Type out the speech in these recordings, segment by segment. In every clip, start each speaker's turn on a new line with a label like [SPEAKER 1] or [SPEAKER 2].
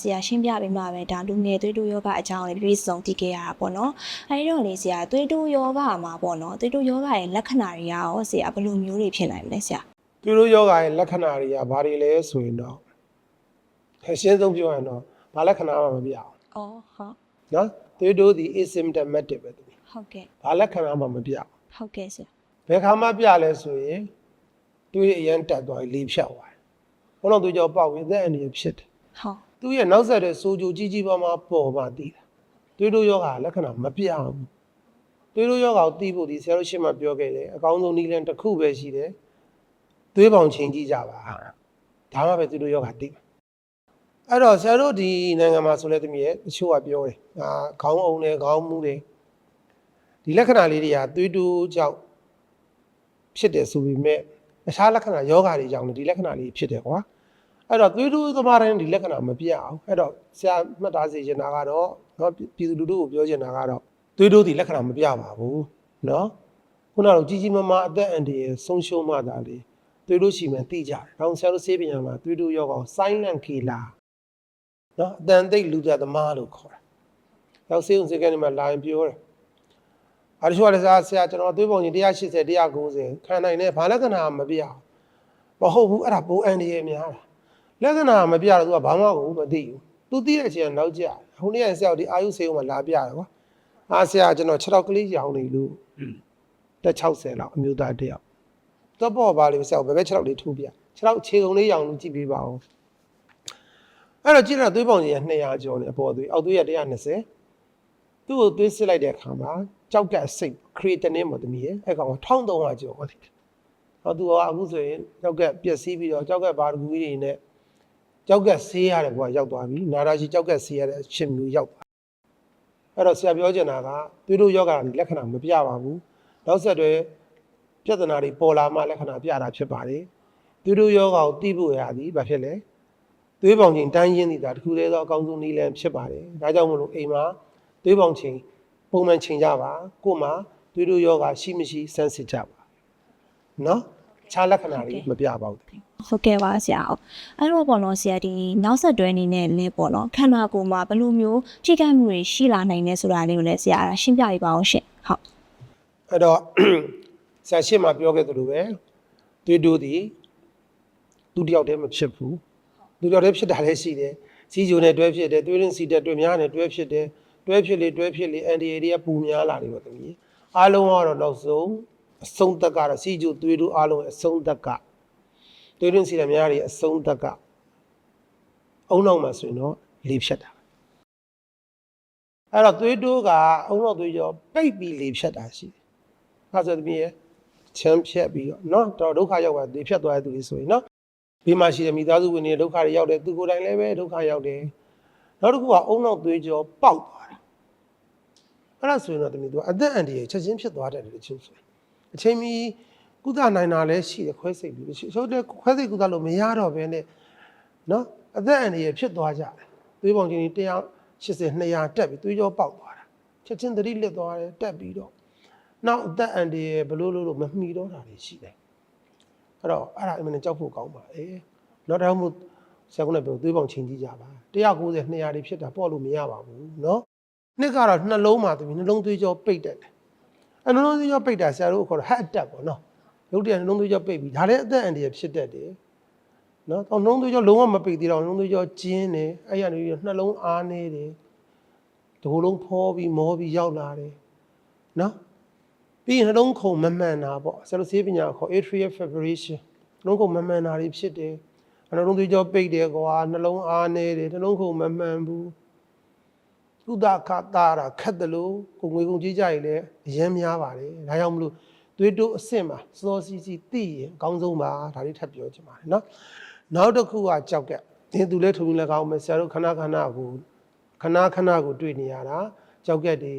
[SPEAKER 1] ဆရာရှင်းပြပေးမှာပဲဒါလူငယ်သွေးတိုးယောဂအကြောင်းလေးပြည့်စုံသိခဲ့ရတာပေါ့နော်အဲဒီတော့လေဆရာသွေးတိုးယောဂမှာပေါ့နော်သွေးတိုးယောဂရဲ့လက္ခဏာတွေကရောဆရာဘယ်လိုမျိုးတွေဖြစ်နိုင်မလဲဆရာ
[SPEAKER 2] သူတို့ယောဂရဲ့လက္ခဏာတွေကဘာတွေလဲဆိုရင်တော့အရှင်းဆုံးပြောရရင်တော့ဘာလက္ခဏာမှမပြအောင်
[SPEAKER 1] အော်ဟုတ်
[SPEAKER 2] နော်သူတို့ဒီ asymptomatic ပဲသူ
[SPEAKER 1] ဟုတ်ကဲ့
[SPEAKER 2] ဘာလက္ခဏာမှမပြအောင်
[SPEAKER 1] ဟုတ်ကဲ့ဆရာ
[SPEAKER 2] ဘယ်ခါမှပြလဲဆိုရင်သူရဲ့အရန်တက်သွားရင်လေးဖြတ်သွားတယ်ဘုန်းတော်သူကြောပေါက်ရင်သက်အန္တရာယ်ဖြစ်တယ်
[SPEAKER 1] ဟုတ်
[SPEAKER 2] သူရဲ့နောက်ဆက်တဲ့စိုးကြိုကြီးကြီးပါးပါးပေါ်မှတည်တာသွေးတို့ယောဂလက္ခဏာမပြအောင်သွေးတို့ယောဂကိုတီးဖို့ဒီဆရာတို့ရှင်းမှပြောခဲ့တယ်အကောင်းဆုံးနည်းလမ်းတစ်ခုပဲရှိတယ်သွေးပေါင်ချိန်ကြည့်ကြပါဒါမှပဲသွေးတို့ယောဂတည်အဲ့တော့ဆရာတို့ဒီနိုင်ငံမှာဆိုလဲတမီးရဲ့တချို့ကပြောတယ်အာခေါင်းအောင်တယ်ခေါင်းမူတယ်ဒီလက္ခဏာလေးတွေကသွေးတို့ကြောင့်ဖြစ်တယ်ဆိုပေမဲ့အခြားလက္ခဏာယောဂတွေကြောင့်လည်းဒီလက္ခဏာလေးဖြစ်တယ်ကွာ အဲ့တော့သွေးတိုးသမားတိုင်းဒီလက္ခဏာမပြအောင်အဲ့တော့ဆရာမှတ်သားစေချင်တာကတော့နော်ပြည်သူလူထုကိုပြောချင်တာကတော့သွေးတိုးဒီလက္ခဏာမပြပါဘူးနော်ခုနကကြီးကြီးမားမားအသက်အန္တရာယ်ဆုံးရှုံးမှသာလေသွေးတိုးရှိမှသိကြတယ်။ဒါအောင်ဆရာတို့ဆေးပညာမှာသွေးတိုးရောဂါ silent killer နော်အတန်သိလူပြသမားလို့ခေါ်တယ်။ရောက်ဆေးုံစေကနေမှာလာရင်ပြောတယ်။အားရရှိရစားဆရာကျွန်တော်သွေးပုံကြီး180 190ခံနိုင်တယ်ဘာလက္ခဏာမပြအောင်မဟုတ်ဘူးအဲ့ဒါပိုးအန္တရာယ်များတာ လက္ခဏာမပြတော့သူကဘာမှကိုမသိဘူး။ तू သိတဲ့အချိန်ကနောက်ကျတယ်။ဟိုနေ့ကဆရာတို့ဒီအာယုဆေးုံမှာလာပြတယ်ကွာ။အားဆရာကျွန်တော်6တောက်ကလေးရောင်နေလို့တက်60လောက်အမျိုးသားတစ်ယောက်။တော့ပေါ့ပါလေဆရာဘယ်ဘက်6တောက်လေးထိုးပြ။6တောက်ခြေကုံလေးရောင်လို့ကြည့်ပေးပါဦး။အဲ့တော့ကြည့်တော့သွေးပေါင်ကြီးက200ကျော်နေအပေါ်သွေးအောက်သွေးက120သူ့ကိုသွေးစစ်လိုက်တဲ့အခါမှာကြောက်ကက်စိတ်ခရီတနင်းမသမီးရဲ့အဲ့ကောင်က1300ကျော်ဟောတယ်။ဟောသူကအခုဆိုရင်ကြောက်ကက်ပျက်စီးပြီးတော့ကြောက်ကက်ဘာတကူကြီးတွေနဲ့ ကြောက်ကက်ဆေးရတယ်ကွာရောက်သွားပြီနာရာရှိကြောက်ကက်ဆေးရတဲ့အဖြစ်မျိုးရောက်သွားအဲ့တော့ဆရာပြောချင်တာကသွေးတို့ယောဂါလက္ခဏာမပြပါဘူးနောက်ဆက်တွဲပြဿနာတွေပေါ်လာမှလက္ခဏာပြတာဖြစ်ပါတယ်သွေးတို့ယောဂါကိုသိဖို့ရသည်ဘာဖြစ်လဲသွေးပေါင်ချိန်တိုင်းရင်းသည်ဒါတစ်ခုတည်းသောအကောင်းဆုံးနည်းလမ်းဖြစ်ပါတယ်ဒါကြောင့်မလို့အိမ်မှာသွေးပေါင်ချိန်ပုံမှန်ချိန်ကြပါကို့မှာသွေးတို့ယောဂါရှိမရှိစမ်းစစ်ကြပါနော် ခြားလက္ခဏာတွေမပြပါဘူး
[SPEAKER 1] ဟုတ်ကဲ့ပါဆရာဟုတ်အဲ့တော့ပေါ့နော်ဆရာဒီနောက်ဆက်တွဲအနေနဲ့လည်းပေါ့နော်ခန္ဓာကိုယ်မှာဘယ်လိုမျိုးထိခိုက်မှုတွေရှိလာနိုင်လဲဆိုတာလေးကိုလည်းဆရာရှင်းပြပေးပါအောင်ရှင်ဟုတ်
[SPEAKER 2] အဲ့တော့ဆရာရှင်းမှာပြောခဲ့သလိုပဲသွေးတိုးသည်သူတယောက်တည်းမဖြစ်ဘူးသူတယောက်တည်းဖြစ်တာလည်းရှိတယ်စီဂျိုနဲ့တွဲဖြစ်တယ်သွေးရင်းစီတက်တွဲများနဲ့တွဲဖြစ်တယ်တွဲဖြစ်လေတွဲဖြစ်လေအန်တီအေတွေကပူများလာတယ်ပေါ့တမီးအားလုံးကတော့နောက်ဆုံး အဆုံးသက်ကတော့စီဂျူသွေးတို့အားလုံးအဆုံးသက်ကသွေးတွင်းစီရများတွေအဆုံးသက်ကအုံနောက်မှာဆိုရင်တော့လေဖြတ်တာအဲ့တော့သွေးတိုးကအုံနောက်သွေးကြောပိတ်ပြီးလေဖြတ်တာရှိတယ်။အဲဆိုသမီးရဲ့ချမ်းဖြတ်ပြီးတော့နော်တော်ဒုက္ခရောက်ပါလေဖြတ်သွားတဲ့သူတွေဆိုရင်နော်ဒီမှာရှိတဲ့မိသားစုဝင်တွေဒုက္ခတွေရောက်တယ်သူကိုယ်တိုင်လည်းပဲဒုက္ခရောက်တယ်နောက်တစ်ခုကအုံနောက်သွေးကြောပေါက်သွားတာအဲ့ဒါဆိုရင်တော့သမီးတို့အသက်အန္တရာယ်ချက်ချင်းဖြစ်သွားတယ်လို့ချိုးဆို အချိန်မီကုသနိုင်တာလည်းရှိတယ်ခွဲစိတ်ပြီးရုပ်တဲ့ခွဲစိတ်ကုသလို့မရတော့ဘဲနဲ့နော်အသက်အန္တရာယ်ဖြစ်သွားကြတယ်သွေးပုံချင်း180 200တက်ပြီးသွေးကြောပေါက်သွားတာချက်ချင်းသတိလစ်သွားတယ်တက်ပြီးတော့နောက်အသက်အန္တရာယ်ဘလို့လို့လို့မမှီတော့တာတွေရှိတယ်အဲ့တော့အဲ့ဒါအမှန်တကြောက်ဖို့ကောင်းပါလေနောက်တစ်ခါမှဆရာကလည်းပြောသွေးပုံချင်းကြီးကြပါ190 200တွေဖြစ်တာပေါ့လို့မရပါဘူးနော်နှစ်ကတော့နှလုံးမှာသူနှလုံးသွေးကြောပိတ်တတ်တယ် အဲ့နှလုံးသွေးကြောပိတ်တာဆရာတို့ခေါ်တော့ heart attack ပေါ့နော်ရုပ်တရက်နှလုံးသွေးကြောပိတ်ပြီးဒါလည်းအသက်အန္တရာယ်ဖြစ်တတ်တယ်နော်တော့နှလုံးသွေးကြောလုံးဝမပိတ်သေးတော့နှလုံးသွေးကြောကျင်းတယ်အဲ့ရနေပြီးနှလုံးအားနေတယ်ဒီလိုလုံးဖောပြီးမောပြီးရောက်လာတယ်နော်ပြီးရင်နှလုံးခုန်မမှန်တာပေါ့ဆရာတို့ဆေးပညာခေါ် atrial fibrillation နှလုံးခုန်မမှန်တာတွေဖြစ်တယ်နှလုံးသွေးကြောပိတ်တယ်ကွာနှလုံးအားနေတယ်နှလုံးခုန်မမှန်ဘူး သုဒခတာတာခက်တယ်လို့ကိုငွေကုန်ကြီးကြရင်လည်းအရင်များပါတယ်ဒါကြောင့်မလို့သွေးတိုးအဆင့်မှာစောစီစီသိရင်အကောင်းဆုံးပါဒါလေးထပ်ပြောချင်ပါတယ်နော်နောက်တစ်ခုကကြောက်ကက်ဒီသူလည်းထုံလည်းကောင်းမယ်ဆရာတို့ခဏခဏကိုခဏခဏကိုတွေ့နေရတာကြောက်ကက်တွေ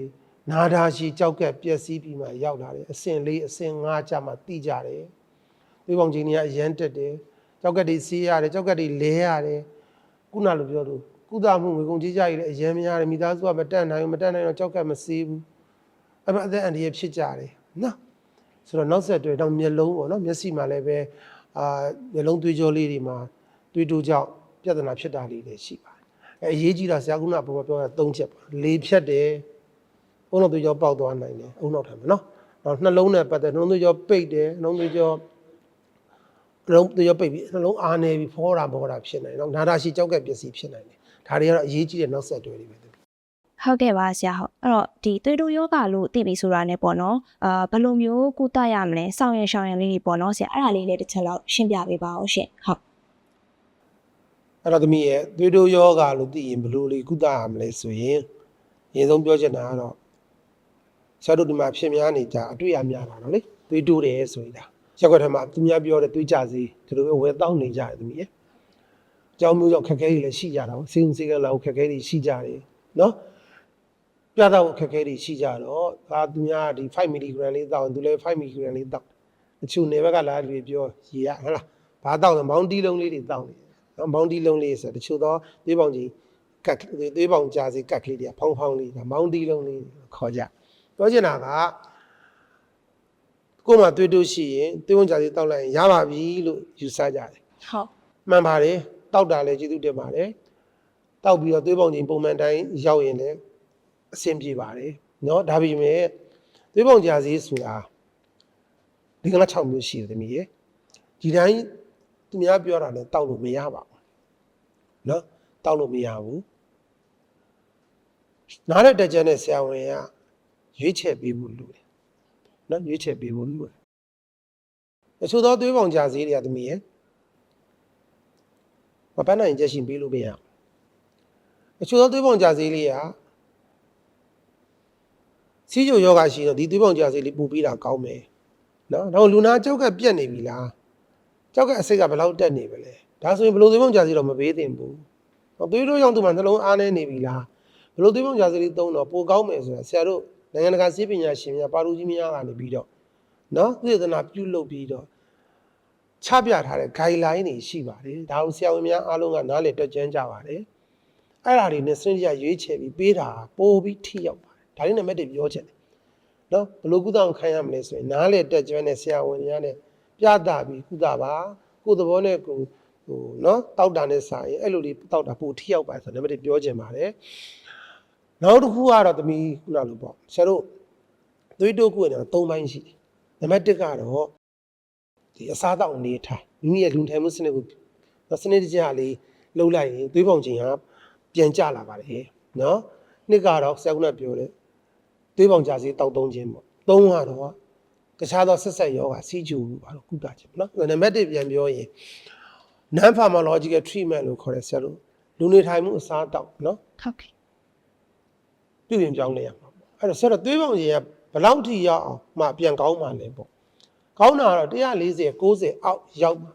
[SPEAKER 2] နာဒါရှိကြောက်ကက်ပျက်စီးပြီးမှရောက်လာတယ်အဆင့်လေးအဆင့်၅ကျမှတိကြတယ်သွေးပေါင်ချင်းတွေကအရန်တက်တယ်ကြောက်ကက်တွေစီးရတယ်ကြောက်ကက်တွေလဲရတယ်ခုနလိုပြောလို့ ကုသမှုငွေကုန်ကြေးကြရည်လည်းအရန်များတယ်မိသားစုကမတက်နိုင်ဘူးမတက်နိုင်တော့ကြောက်ကက်မစီးဘူးအဲ့မှာအသက်အန္တရာယ်ဖြစ်ကြတယ်နော်ဆိုတော့နောက်ဆက်တွဲတော့မျက်လုံးပေါ့နော်မျက်စိမှာလည်းပဲအာမျက်လုံးသွေးကြောလေးတွေမှာသွေးတိုးကြောင့်ပြဿနာဖြစ်တာလေးတွေရှိပါတယ်အဲအရေးကြီးတာဆရာကနာပေါ်ပြောတာ၃ချက်ပါလေဖြတ်တယ်အုံနောက်သွေးကြောပေါက်သွားနိုင်တယ်အုံနောက်ထမ်းမယ်နော်နောက်နှလုံးနဲ့ပတ်သက်နှလုံးသွေးကြောပိတ်တယ်နှလုံးသွေးကြောနှလုံးသွေးကြောပိတ်ပြီးနှလုံးအားနေပြီးဖောတာမောတာဖြစ်နိုင်တယ်နော်နာတာရှိကြောက်ကပစ္စည်းဖြစ်နိုင်တယ် ဒါတွေကတော့အရေးကြီးတဲ့နောက်ဆက်တွဲတွေပဲ
[SPEAKER 1] ဟုတ်ကဲ့ပါဆရာဟုတ်အဲ့တော့ဒီသွေးတိုးယောဂလို့သိပြီဆိုတာနဲ့ပေါ့နော်အာဘယ်လိုမျိုးကုသရမလဲစောင့်ရရှောင်ရလေးတွေပေါ့နော်ဆရာအဲ့ဒါလေးလည်းတစ်ချက်လောက်ရှင်းပြပေးပါဦးရှင်ဟုတ်
[SPEAKER 2] အဲ့တော့သမီးရဲ့သွေးတိုးယောဂလို့သိရင်ဘယ်လိုလေးကုသရမလဲဆိုရင်အရင်ဆုံးပြောချင်တာကတော့ဆရာတို့ဒီမှာဖြစ်များနေကြအတွေ့အများတာတော့လေသွေးတိုးတယ်ဆိုရင်ဒါရက်ွက်ထဲမှာသူများပြောတဲ့သွေးကြစေဒီလိုပဲဝယ်တောင်းနေကြတယ်သမီးရဲ့ အကြောင်းမျိုးကြောင့်ခက်ခဲတွေလည်းရှိကြတာပေါ့စေုံစေကလောက်ခက်ခဲတွေရှိကြတယ်နော်ပြတော့ခက်ခဲတွေရှိကြတော့ဒါသူများဒီ5 mg လေးတောင်းသူလည်း5 mg လေးတောင်းအချို့နေဘက်ကလာတွေပြောရေရဟဟလားဘာတောင်းလဲမောင်းတီးလုံးလေးတွေတောင်းနေတယ်နော်မောင်းတီးလုံးလေးဆိုတချို့တော့သွေးပေါင်ကြီးကတ်သွေးပေါင်ကြားစီကတ်ကလေးတွေကဖောင်းဖောင်းလေးဒါမောင်းတီးလုံးလေးခေါ်ကြပြောချင်တာကကိုယ်မှသွေးတိုးရှိရင်သွေးပေါင်ကြားစီတောက်လိုက်ရင်ရပါပြီလို့ယူဆကြတယ်
[SPEAKER 1] ဟုတ်
[SPEAKER 2] မှန်ပါတယ် တောက်တာလည်းကျေးဇူးတင်ပါတယ်တောက်ပြီးတော့သွေးပေါင်ကြီးပုံမှန်တိုင်းရောက်ရင်လည်းအဆင်ပြေပါတယ်နော်ဒါပေမဲ့သွေးပေါင်ကြားစီဆိုတာဒီကနေ့6မျိုးရှိတယ်တမီးရေဒီတိုင်းသူများပြောတာလည်းတောက်လို့မရပါဘူးနော်တောက်လို့မရဘူးနားတဲ့တက်ကြတဲ့ဆရာဝန်ကရွေးချယ်ပေးဖို့လိုတယ်နော်ရွေးချယ်ပေးဖို့လိုတယ်အချို့သောသွေးပေါင်ကြာဈေးတွေကသမီးရဲ့ မပန်းနိုင်ချက်ရှင်ပေးလို့မရဘူးအချို့သောသွေးပေါင်ကြာဈေးလေးကစီးကြိုယောဂရှိတော့ဒီသွေးပေါင်ကြာဈေးလေးပူပေးတာကောင်းမယ်နော်တော့လူနာကြောက်ကပြက်နေပြီလားကြောက်ကအစိတ်ကဘယ်လောက်တက်နေပါလဲဒါဆိုရင်ဘယ်လိုသွေးပေါင်ကြာဈေးတော့မပေးသင့်ဘူး။သွေးတို့ကြောင့်သူမှနှလုံးအားနေနေပြီလား။ဘယ်လိုသွေးပုံကြာစလေးသုံးတော့ပိုကောင်းမယ်ဆိုတာဆရာတို့နိုင်ငံတကာဆေးပညာရှင်များပါလူကြီးများကနေပြီးတော့နော်သေသနာပြုလုပ်ပြီးတော့ ချပြထားတဲ့ guideline တွေရှိပါတယ်။ဒါကိုဆရာဝန်များအားလုံးကနားလည်တွေ့ကြမ်းကြပါတယ်။အဲ့ဒါတွေနဲ့စနစ်တကျရွေးချယ်ပြီးပေးတာပိုပြီးထိရောက်ပါတယ်။ဒါလေးနဲ့မဲ့တည်းပြောချင်တယ်။နော်ဘယ်လိုကုသအောင်ခံရမလဲဆိုရင်နားလည်တက်ကြွတဲ့ဆရာဝန်များနဲ့ပြသပြီးကုသပါကိုယ်သဘောနဲ့ကိုယ်ဟိုနော်တောက်တာနဲ့စာရင်အဲ့လိုလေးတောက်တာပိုထိရောက်ပါဆိုတော့နံပါတ်1ပြောချင်ပါတယ်နောက်တစ်ခုကတော့သမီးခုနလိုပေါ့ဆရာတို့သွေးတိုးကုရင်တော့၃ပိုင်းရှိတယ်နံပါတ်1ကတော့ ဒီအစားတောက်အနေထားမိမိရဲ့လူထိုင်မှုစနစ်ကိုစနစ်တကျလေးလှုပ်လိုက်ရင်သွေးပုံချိန်ဟာပြန်ကျလာပါတယ်နော်နှစ်ကတော့ဆရာကပြောတယ်သွေးပုံကျစေတောက်သုံးခြင်းပေါ့သုံးကတော့တခြားသောဆက်ဆက်ယောဂစီဂျူဘာလို့ကုတာခြင်းနော်နံပါတ်1ပြန်ပြောရင် non pharmacological treatment လို့ခေါ်တယ်ဆရာတို့လူနေထိုင်မှုအစားတောက်နော်
[SPEAKER 1] ဟုတ်ကဲ့
[SPEAKER 2] ပြုပြင်ပြောင်းလဲရမှာပေါ့အဲ့တော့ဆရာတို့သွေးပုံချိန်ကဘလောက်ထိရအောင်မှပြန်ကောင်းမှလဲပေါ့ ကောင်းတာကတော့140 90အောက်ရောက်မှာ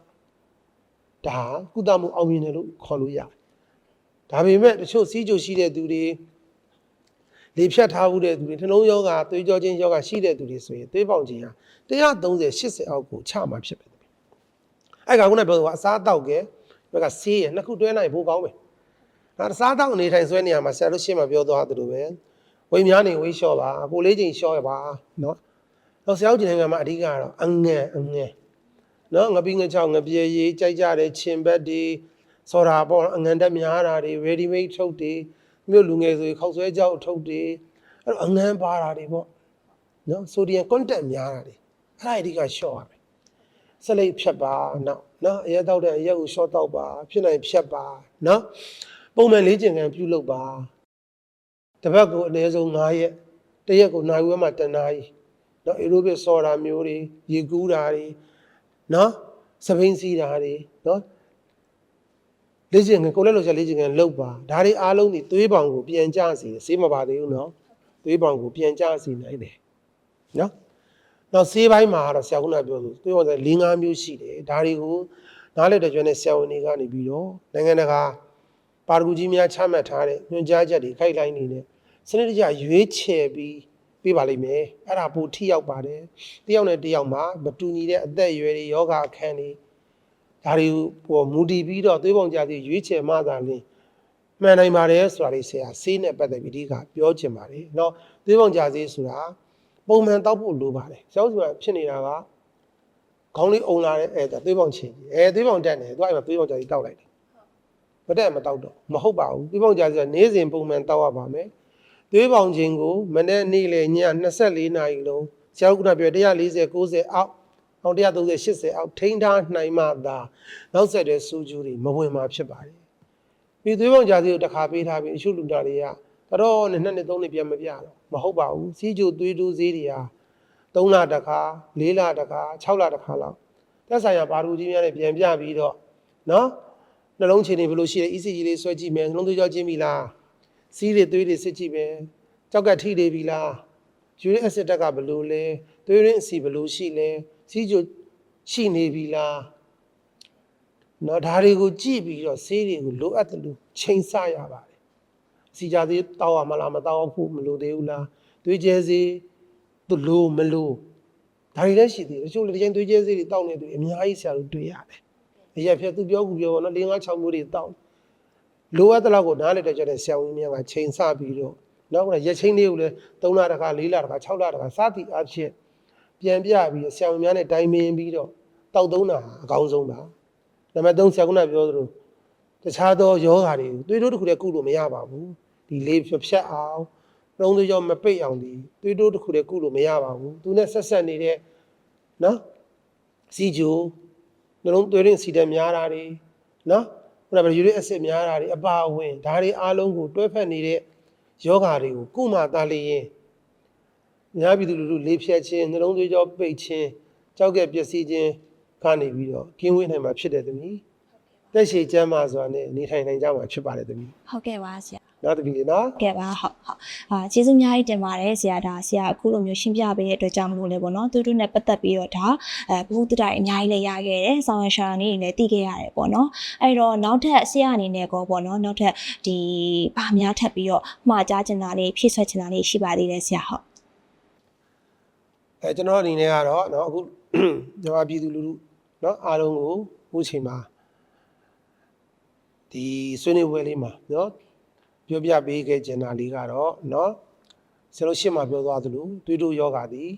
[SPEAKER 2] ဒါကုသမှုအောင်မြင်တယ်လို့ခေါ်လို့ရတယ်ဒါပေမဲ့တချို့စီးကြိုရှိတဲ့သူတွေလေဖြတ်ထားမှုတဲ့သူတွေနှလုံးယောဂသွေးကြောချင်းယောဂရှိတဲ့သူတွေဆိုရင်သွေးပေါင်ကြီးဟာ130 80အောက်ကိုချမှာဖြစ်တယ်အဲ့ကောင်ကပြောတော့အစားတောက်ကဲဘက်ကဆေးရနှစ်ခုတွဲနိုင်ဖို့ကောင်းပဲဒါအစားတောက်အနေထိုင်ဆွဲနေရမှာဆရာတို့ရှင်းမှာပြောသွားသလိုပဲဝိများနေဝိလျှော့ပါကိုလေးချိန်လျှော့ရပါနော် တော့ဆရာတို့ဒီနိုင်ငံမှာအဓိကကတော့အငဲအငဲနော်ငပိငချောင်းငပြေရေးကြိုက်ကြတဲ့ခြင်ဘက်တွေစော်တာပေါ့အငန်တက်များတာတွေ ready made ထုတ်တွေမြို့လူငယ်ဆိုရင်ခောက်ဆွဲကြောက်ထုတ်တွေအဲ့တော့အငန်းပါတာတွေပေါ့နော်ဆိုဒီယမ် content များတာတွေအဲ့ဒါအဓိကလျှော့ရမယ်ဆက်လိုက်ဖြတ်ပါနော်နော်အရက်တောက်တဲ့အရက်ကိုရှော့တောက်ပါဖြစ်နိုင်ဖြတ်ပါနော်ပုံမှန်လေးကျင်ကန်ပြုလုပ်ပါတစ်ပတ်ကိုအနည်းဆုံး9ရက်တစ်ရက်ကိုနိုင်ဝဲမှာတနားရီ နော်အေရိုဘစ်ဆော်တာမျိုးတွေရေကူးတာတွေနော်စပိန်စီးတာတွေနော်လေးကျင်ကန်ကိုလည်းလို့ချက်လေးကျင်ကန်လှုပ်ပါဒါတွေအားလုံးဒီသွေးပေါင်ကိုပြန်ကြစီစေးမပါသေးဘူးနော်သွေးပေါင်ကိုပြန်ကြစီနိုင်တယ်နော်နောက်ဆေးပိုင်းမှာကတော့ဆရာကပြောသူသူရော၄၅မျိုးရှိတယ်ဒါတွေကိုနားလည်တဲ့ကျွမ်းတဲ့ဆရာဝန်တွေကနေပြီးတော့နိုင်ငံတကာပါရဂူကြီးများချမှတ်ထားတဲ့ညွှန်ကြားချက်တွေခိုက်လိုက်နေနဲ့စနစ်တကျရွေးချယ်ပြီး ပေးပါလိမ့်မယ်အဲ့ဒါပိုထိရောက်ပါတယ်တယောက်နဲ့တယောက်မှာမတူညီတဲ့အသက်အရွယ်တွေယောဂအခန်းတွေဒါတွေပေါ်မူတည်ပြီးတော့သွေးပေါင်ကြသည်ရွေးချယ်မှသာလင်းမှန်နိုင်ပါတယ်ဆိုတာလေးဆရာဆေးနဲ့ပတ်သက်ပြီးဒီကပြောချင်ပါတယ်เนาะသွေးပေါင်ကြသည်ဆိုတာ ပုံမှန်တောက်ဖို့လိုပါတယ်။ကျောင်းစီမှာဖြစ်နေတာကခေါင်းလေးအုံလာတဲ့အဲဒါသွေးပေါင်ချင်ကြီး။အဲသွေးပေါင်တက်နေတယ်။သူကအဲ့မှာသွေးပေါင်ကြာကြီးတောက်လိုက်တယ် မတက်မတောက်တော့မဟုတ်ပါဘူးသွေးပေါင်ကြာစီကနေ့စဉ်ပုံမှန်တောက်ရပါမယ် သွေးပေါင်ခြင်းကိုမနေ့နေ့လေည24နာရီလုံးဆရာကပြော140 90အောက်အောင်130 80အောက်ထိန်းထားနိုင်မှသာနောက်ဆက်တဲ့စူးကျူးတွေမဝင်မှာဖြစ်ပါတယ်ပြီးသွေးပေါင်ကြာစီကိုတစ်ခါပေးထားပြီးအရှုလူတာတွေကတော်နဲ့နှစ်နှစ်သုံးနှစ်ပြန်မပြတော့မဟုတ်ပါဘူးစီးကျူသွေးတူးဈေးတွေဟာ3လတစ်ခါ4လတစ်ခါ6လတစ်ခါလောက်သက်ဆိုင်ရာဘာလူကြီးများနဲ့ပြန်ပြပြီးတော့နော်နှလုံးခြေနေဘယ်လိုရှိလဲ ECG လေးဆွဲကြည့်မယ်နှလုံးသွေးကြောကျင်းပြီလား စီးတွေသွေးတွေစစ်ကြည့်မယ်ကြောက်ကထိနေပြီလားယူရစ်အက်ဆစ်တက်ကဘယ်လိုလဲသွေးရင်းအစီဘယ်လိုရှိလဲစီးကြိုရှိနေပြီလားနော်ဒါတွေကိုကြည့်ပြီးတော့ဆေးတွေကိုလိုအပ်တယ်လို့ချိန်ဆရပါတယ်အစီကြသေးတောက်ရမလားမတောက်ဖို့မလိုသေးဘူးလားသွေးကျဲစေးသူလိုမလိုဒါတွေလည်းရှိသေးတယ်တချို့လည်းဒီချိန်သွေးကျဲစေးတွေတောက်နေသူအများကြီးဆရာတို့တွေ့ရတယ်အရက်ဖြတ်သူပြောကူပြောပေါ့နော်၄၅6မျိုးတွေတောက် လိုအပ်တဲ့လောက်ကိုနားလေတဲ့ကြတဲ့ဆရာဝန်များကချိန်ဆပြီးတော့နောက်ကရက်ချင်းလေးကိုလည်း3လတခါ4လတခါ6လတခါစသည်အဖြစ်ပြန်ပြပြီးဆရာဝန်များနဲ့တိုင်ပင်ပြီးတော့တောက်သုံးတာအကောင်းဆုံးပါနံပါတ်3ဆရာကပြောသလိုတခြားသောယောဂါတွေကိုသွေးတိုးတစ်ခုတည်းကုလို့မရပါဘူးဒီလေးဖြတ်ဖြတ်အောင်နှလုံးသွေးကြောမပိတ်အောင်ဒီသွေးတိုးတစ်ခုတည်းကုလို့မရပါဘူးသူနဲ့ဆက်ဆက်နေတဲ့နော်စီဂျိုနှလုံးသွေးရင်းစီတက်များတာတွေနော် ခုနကယူရစ်အက်ဆစ်များတာတွေအပါအဝင်ဒါတွေအားလုံးကိုတွဲဖက်နေတဲ့ယောဂါတွေကိုကုမှတားလျင်များပြည်သူလူထုလေးဖြတ်ခြင်းနှလုံးသွေးကြောပိတ်ခြင်းကြောက်ကဲ့ပျက်စီးခြင်းကနေပြီးတော့ကင်းဝေးနိုင်မှာဖြစ်တယ်သမီးတက်ရှိကျမ်းမာစွာနဲ့နေထိုင်နိုင်ကြမှာဖြစ်ပါတယ်သမီး
[SPEAKER 1] ဟုတ်ကဲ့ပါဆရာ
[SPEAKER 2] နောက်သမီးလေးနော်
[SPEAKER 1] ဟုတ်ကဲ့ပါဟုတ်ဟုတ် အာကျေးဇူးအများကြီးတင်ပါတယ်ဆရာဒါဆရာအခုလိုမျိုးရှင်းပြပေးတဲ့အတွက်ကြောင့်မလို့လေပေါ့နော်သူတို့နဲ့ပတ်သက်ပြီးတော့ဒါအဲဘုဟုတ္တရအများကြီးလည်းရခဲ့တယ်ဆောင်းရရှာနေလည်းသိခဲ့ရတယ်ပေါ့နော်အဲ့တော့နောက်ထပ်ဆရာအနေနဲ့ကောပေါ့နော်နောက်ထပ်ဒီဗာများထပ်ပြီးတော့မှားကြားချင်တာလေးဖြည့်ဆွက်ချင်တာလေးရှိပါသေးတယ်ဆရာဟုတ်
[SPEAKER 2] အဲကျွန်တော်အနေနဲ့ကတော့เนาะအခု ကျွန်တော်ပြည်သူလူထုเนาะအားလုံးကိုအခုချိန်မှာဒီဆွေးနွေးပွဲလေးမှာเนาะ ပြောပြပေးခဲ့ချင်တာလေးကတော့เนาะဆရာတို့ရှင်းမှာပြောသွားသလိုသွေးတိုးယောဂါသည်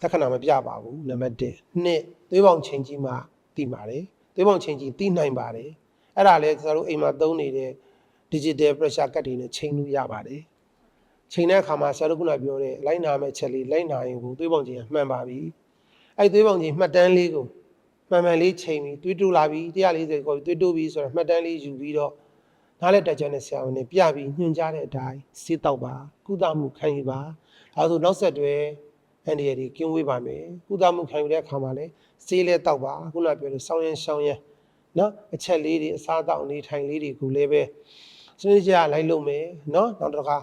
[SPEAKER 2] လက္ခဏာမပြပါဘူးနံပါတ်1နှစ်သွေးပေါင်ချိန်ကြီးမှသိပါတယ်သွေးပေါင်ချိန်ကြီးသိနိုင်ပါတယ်အဲ့ဒါလည်းဆရာတို့အိမ်မှာသုံးနေတဲ့ digital pressure ကတ်တွေနဲ့ချိန်လို့ရပါတယ် ချိန်တဲ့အခါမှာဆရာတို့ကပြောတဲ့လိုက်နာမဲ့ချက်လေးလိုက်နာရင်ကိုသွေးပေါင်ချိန်ကမှန်ပါပြီအဲ့သွေးပေါင်ချိန်မှတ်တမ်းလေးကိုမှန်မှန်လေးချိန်ပြီးသွေးတိုးလာပြီ140ကိုသွေးတိုးပြီဆိုတော့မှတ်တမ်းလေးယူပြီးတော့ နားလက်တက်ကြတဲ့ဆရာဝန်တွေပြပြီးညွှန်ကြားတဲ့အတိုင်းစေးတောက်ပါကုသမှုခံယူပါဒါဆိုနောက်ဆက်တွဲအန်ဒီရည်ကင်းဝေးပါမယ်ကုသမှုခံယူတဲ့အခါမှာလည်းစေးလဲတောက်ပါခုနပြောလို့ဆောင်းရမ်းရှောင်းရမ်းနော်အချက်လေးတွေအစားအသောက်နေထိုင်လေးတွေကိုလည်းပဲစနစ်ကြလိုက်လုပ်မယ်နော်နောက်တစ်ခါ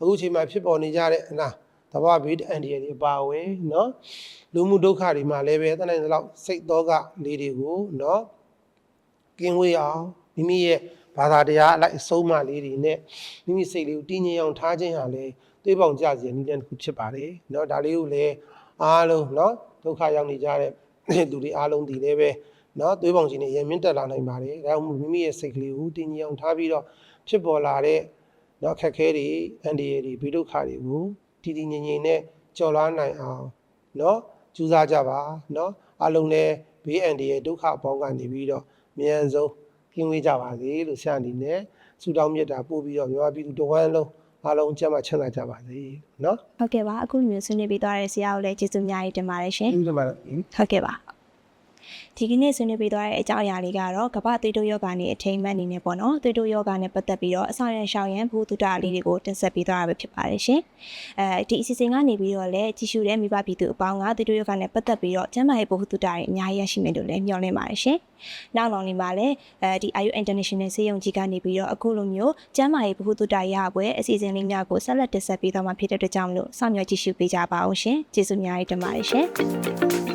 [SPEAKER 2] အခုချိန်မှာဖြစ်ပေါ်နေကြတဲ့အနာတဘာဘေးအန်ဒီရည်အပါဝင်နော်လူမှုဒုက္ခတွေမှာလည်းပဲတနေ့လောက်စိတ်တော့ကလေးတွေကိုနော်ကင်းဝေးအောင် မိမိရဲ့ဘာသာတရားအလိုက်အဆုံးအမလေးတွေနဲ့မိမိစိတ်လေးကိုတည်ငြိမ်အောင်ထားခြင်းဟာလည်းသွေးပေါင်ကြစီနည်းလမ်းတစ်ခုဖြစ်ပါတယ်เนาะဒါလေးကိုလည်းအားလုံးเนาะဒုက္ခရောက်နေကြတဲ့လူတွေအားလုံးဒီလည်းပဲเนาะသွေးပေါင်ခြင်းနဲ့ရင်မြင့်တက်လာနိုင်ပါတယ်ဒါကြောင့်မို့မိမိရဲ့စိတ်ကလေးကိုတည်ငြိမ်အောင်ထားပြီးတော့ဖြစ်ပေါ်လာတဲ့ နော်ခက်ခဲတွေအန်ဒီရတွေဘိဒုက္ခတွေကိုတည်တည်ငြိမ်ငြိမ်နဲ့ကြော်လွှားနိုင်အောင်နော်ကြိုးစားကြပါနော်အလုံးလည်းဘေးအန်ဒီရဒုက္ခအပေါင်းကနေပြီးတော့မြန်ဆုံး ကင်းဝေးကြပါစေလို့ဆရာအနေနဲ့ဆုတောင်းမြတ်တာပို့ပြီးတော့မြန်မာပြည်သူတစ်ဝန်းလုံးအားလုံးကျမ်းမာချမ်းသာကြပါစေနော်
[SPEAKER 1] ဟုတ်ကဲ့ပါအခုလိုမျိုးဆွေးနွေးပေးသွားတဲ့ဆရာကိုလည်းကျေးဇူးအများကြီးတင်ပါတယ်ရှင်
[SPEAKER 2] ကျေးဇူးတင်ပါတယ်
[SPEAKER 1] ဟုတ်ကဲ့ပါ ဒီကနေ့ဆွေးနွေးပေးသွားတဲ့အကြောင်းအရာလေးကတော့ကမ္ဘာသွေးတိုးယောဂနဲ့အထိမ်းအမှတ်အနေနဲ့ပေါ့နော်သွေးတိုးယောဂနဲ့ပတ်သက်ပြီးတော့အဆောင်ရန်ရှောင်ရန်ဘုသူတလေးတွေကိုတင်ဆက်ပေးသွားတာပဲဖြစ်ပါတယ်ရှင်အဲဒီအစီအစဉ်ကနေပြီးတော့လည်းကြီးစုတဲ့မိဘပြည်သူအပေါင်းကသွေးတိုးယောဂနဲ့ပတ်သက်ပြီးတော့ကျန်းမာရေးဘုသူတတွေအများကြီးရရှိမယ်လို့လည်းမျှော်လင့်ပါတယ်ရှင်နောက်လောင်လေးမှာလည်းအဲဒီ IU International စေယုံကြီးကနေပြီးတော့အခုလိုမျိုးကျန်းမာရေးဘုသူတရရပွဲအစီအစဉ်လေးများကိုဆက်လက်တင်ဆက်ပေးသွားမှာဖြစ်တဲ့အတွက်ကြောင့်မလို့စောင့်မျှော်ကြည့်ရှုပေးကြပါအောင်ရှင်ကျေးဇူးအများကြီးတင်ပါတယ်ရှင်